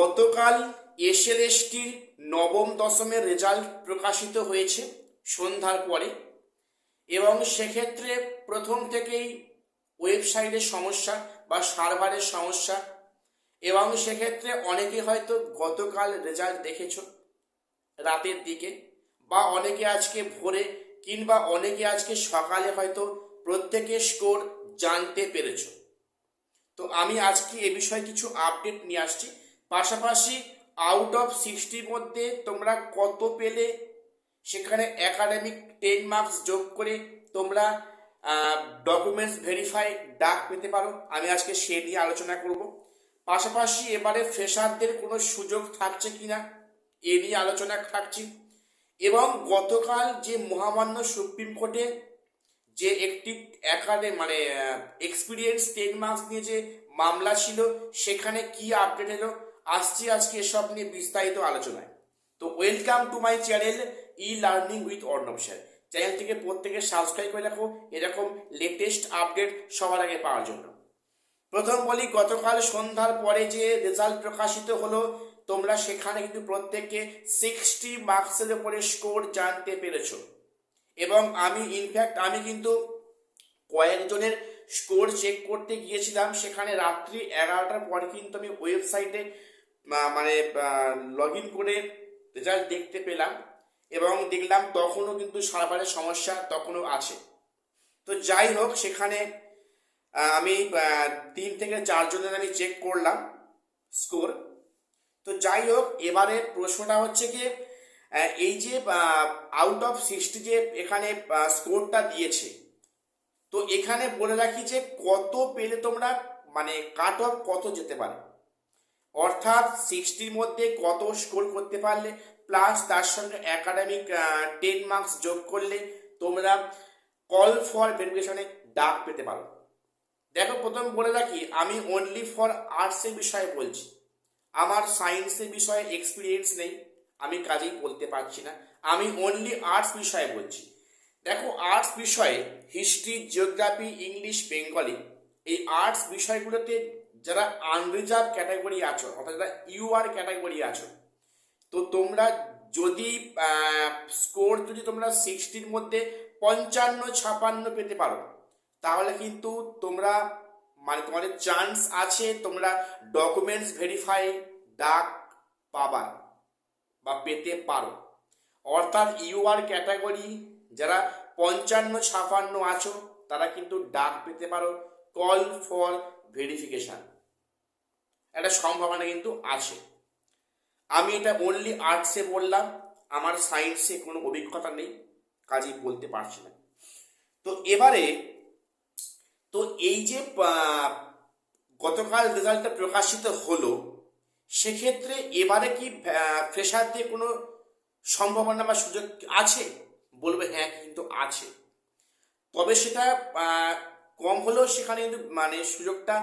গতকাল এসএলএসটির নবম দশমের রেজাল্ট প্রকাশিত হয়েছে সন্ধ্যার পরে এবং সেক্ষেত্রে প্রথম থেকেই ওয়েবসাইটের সমস্যা বা সার্ভারের সমস্যা এবং সেক্ষেত্রে অনেকে হয়তো গতকাল রেজাল্ট দেখেছ রাতের দিকে বা অনেকে আজকে ভোরে কিংবা অনেকে আজকে সকালে হয়তো প্রত্যেকের স্কোর জানতে পেরেছ। তো আমি আজকে এ বিষয়ে কিছু আপডেট নিয়ে আসছি। পাশাপাশি আউট অফ সিক্সটির মধ্যে তোমরা কত পেলে? সেখানে একাডেমিক টেন মার্কস যোগ করে তোমরা ডকুমেন্টস ভেরিফাই ডাক পেতে পারো। আমি আজকে সে নিয়ে আলোচনা করব। পাশাপাশি এবারে ফ্রেশারদের কোনো সুযোগ থাকছে কি না এ নিয়ে আলোচনা থাকছি। এবং গতকাল যে মহামান্য সুপ্রিম কোর্টে যে একটি একাডে মানে এক্সপিরিয়েন্স টেন মার্কস নিয়ে যে মামলা ছিল, সেখানে কি আপডেট এলো? আসছি আজকে এসব নিয়ে বিস্তারিত আলোচনায়। তো welcome to my channel e learning with Arnab sir চ্যানেলটিকে প্রত্যেকে সাবস্ক্রাইব করে রাখো, এরকম লেটেস্ট আপডেট সবার আগে পাওয়ার জন্য। প্রথম বলি, গতকাল সন্ধ্যার পরে যে রেজাল্ট প্রকাশিত হলো, তোমরা সেখানে কিন্তু প্রত্যেককে সিক্সটি মার্কসের উপরে স্কোর জানতে পেরেছ। এবং আমি ইনফ্যাক্ট আমি কিন্তু কয়েকজনের স্কোর চেক করতে গিয়েছিলাম, সেখানে রাত্রি এগারোটার পরে কিন্তু আমি ওয়েবসাইটে মানে লগ ইন করে রেজাল্ট দেখতে পেলাম এবং দেখলাম তখনও কিন্তু সার্ভারের সমস্যা তখনও আছে। তো যাই হোক, সেখানে আমি তিন থেকে চারজনের আমি চেক করলাম স্কোর তো যাই হোক, এবারে প্রশ্নটা হচ্ছে কি এই যে আউট অফ সিক্সটি যে এখানে স্কোরটা দিয়েছে তো এখানে বলে রাখি যে কত পেলে তোমরা মানে কাট অফ কত যেতে পারে। অর্থাৎ সিক্সটির মধ্যে কত স্কোর করতে পারলে প্লাস তার সঙ্গে একাডেমিক টেন মার্কস যোগ করলে তোমরা কল ফর ভেরিফিকেশনে ডাক পেতে পারো। দেখো, প্রথম বলে রাখি, আমি অনলি ফর আর্টসের বিষয়ে বলছি। আমার সায়েন্সের বিষয়ে এক্সপিরিয়েন্স নেই, আমি কাজেই বলতে পারছি না। আমি অনলি আর্টস বিষয়ে বলছি। দেখো আর্টস বিষয়ে হিস্ট্রি জিওগ্রাফি ইংলিশ বেঙ্গলি এই আর্টস বিষয়গুলোতে যারা আনরিজার্ভ ক্যাটাগরি আছো, অর্থাৎ যারা ইউআর ক্যাটাগরি আছো, তো তোমরা যদি স্কোর যদি তোমরা সিক্সটির মধ্যে পঞ্চান্ন, ছাপান্ন পেতে পারো, তাহলে কিন্তু তোমরা মানে তোমাদের চান্স আছে তোমরা ডকুমেন্টস ভেরিফাই ডাক পাবার বা পেতে পারো। অর্থাৎ ইউআর ক্যাটাগরি যারা পঞ্চান্ন ছাপান্ন আছো, তারা কিন্তু ডাক পেতে পারো। কল ফর ভেরিফিকেশন একটা সম্ভাবনা কিন্তু আছে। আমি এটা অনলি আর্টসে বললাম, আমার সায়েন্সে কোনো অভিজ্ঞতা নেই, কাজেই বলতে পারছি না। তো এবারে, তো এই যে গতকাল রেজাল্টটা প্রকাশিত হলো, সেক্ষেত্রে এবারে কি ফ্রেশারদের কোনো সম্ভাবনা বা সুযোগ আছে? বলবে হ্যাঁ কিন্তু আছে। তবে সেটা কম হলেও সেখানে কিন্তু মানে সুযোগটা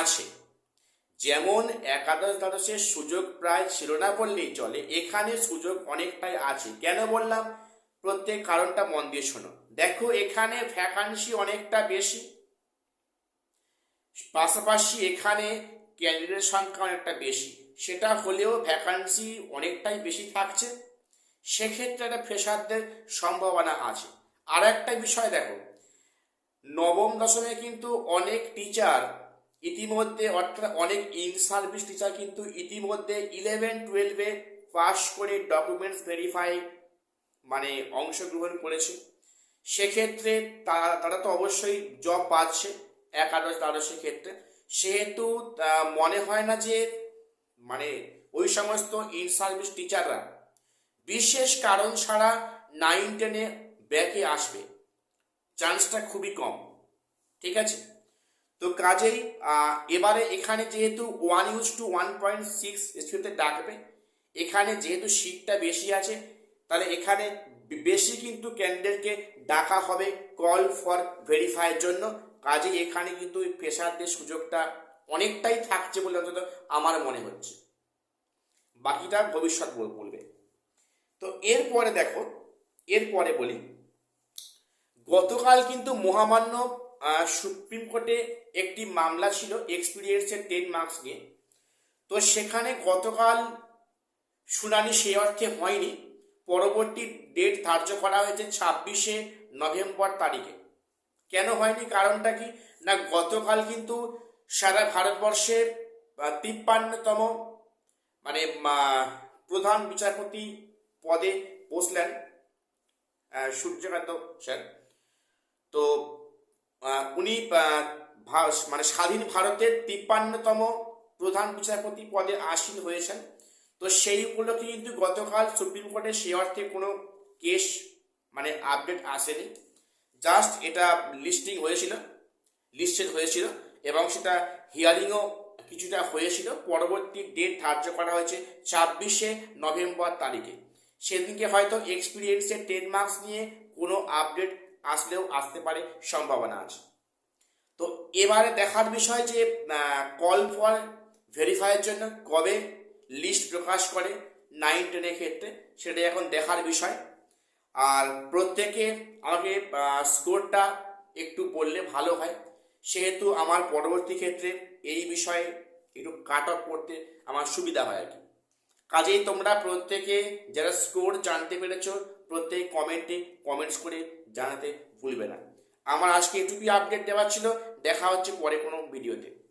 আছে। যেমন একাদশ দ্বাদশের সুযোগ প্রায় ছিল না বললেই চলে, এখানে সুযোগ অনেকটাই আছে। কেন বললাম? প্রত্যেক কারণটা মন দিয়ে শোনো। দেখো, এখানে ভ্যাকান্সি অনেকটা বেশি। পাশাপাশি এখানে ক্যান্ডিডেট সংখ্যা অনেকটা বেশি। সেটা হলেও ভ্যাকান্সি অনেকটাই বেশি থাকছে। সেক্ষেত্রে একটা ফ্রেশারদের সম্ভাবনা আছে। আর একটা বিষয় দেখো, নবম দশমে কিন্তু অনেক টিচার ইতিমধ্যে, অর্থাৎ অনেক ইন সার্ভিস টিচার কিন্তু ইতিমধ্যে ইলেভেন টুয়েলভে পাস করে ডকুমেন্টস ভেরিফাই মানে অংশগ্রহণ করেছে। সেক্ষেত্রে তারা তারা তো অবশ্যই জব পাচ্ছে, একাদশ দ্বাদশের ক্ষেত্রে। সেহেতু মনে হয় না যে মানে ওই সমস্ত ইন সার্ভিস টিচাররা বিশেষ কারণ ছাড়া নাইন টেনে ব্যাকে আসবে। চান্সটা খুবই কম। ঠিক আছে? তো কাজেই এবারে এখানে যেহেতু one is to one point six স্পিডতে ডাকবে, এখানে যেহেতু সিটটা বেশি আছে, তাহলে এখানে বেশি কিন্তু ক্যান্ডিডেটকে ডাকা হবে কল ফর ভেরিফাইয়ের জন্য। কাজেই এখানে কিন্তু পেশারদের সুযোগটা অনেকটাই থাকছে বলে অন্তত আমার মনে হচ্ছে। বাকিটা ভবিষ্যৎ বল- বলবে। তো এরপরে দেখো, এরপরে বলি, গতকাল কিন্তু মহামান্য সুপ্রিম কোর্টে একটি মামলা ছিল এক্সপিরিয়েন্সের টেন মার্কস নিয়ে। তো সেখানে গতকাল শুনানি সে অর্থে হয়নি, পরবর্তী ডেট ধার্য করা হয়েছে ছাব্বিশে নভেম্বর তারিখে। কেন হয়নি, কারণটা কি? না, গতকাল কিন্তু সারা ভারতবর্ষে তিপ্পান্নতম মানে প্রধান বিচারপতি পদে বসলেন সূর্যকান্ত স্যার তো উনি মানে স্বাধীন ভারতের তিপ্পান্নতম প্রধান বিচারপতি পদে আসীন হয়েছেন। তো সেই উপলক্ষে কিন্তু গতকাল সুপ্রিম কোর্টে সে অর্থে কোনো কেস মানে আপডেট আসেনি। জাস্ট এটা লিস্টিং হয়েছিল, লিস্টেড হয়েছিল এবং সেটা হিয়ারিংও কিছুটা হয়েছিল। পরবর্তী ডেট ধার্য করা হয়েছে ছাব্বিশে নভেম্বর তারিখে। সেদিনকে হয়তো এক্সপিরিয়েন্সের টেন মার্কস নিয়ে কোনো আপডেট আসলেও আসতে পারে, সম্ভাবনা আছে। তো এবারে দেখার বিষয় যে কল ফর ভেরিফাইয়ের জন্য কবে লিস্ট প্রকাশ করে নাইন টেনের ক্ষেত্রে সেটা এখন দেখার বিষয়। আর প্রত্যেকে আমাকে স্কোরটা একটু বললে ভালো হয়। সেহেতু আমার পরবর্তী ক্ষেত্রে এই বিষয়ে একটু কাট অফ করতে আমার সুবিধা হয় আর কি। কাজেই তোমরা প্রত্যেকে যারা স্কোর জানতে পেরেছ, প্রত্যেক কমেন্টে কমেন্টস করে জানাতে ভুলবে না। আমার আজকে এটুকুই আপডেট দেওয়ার ছিল। দেখা হচ্ছে পরে কোনো ভিডিওতে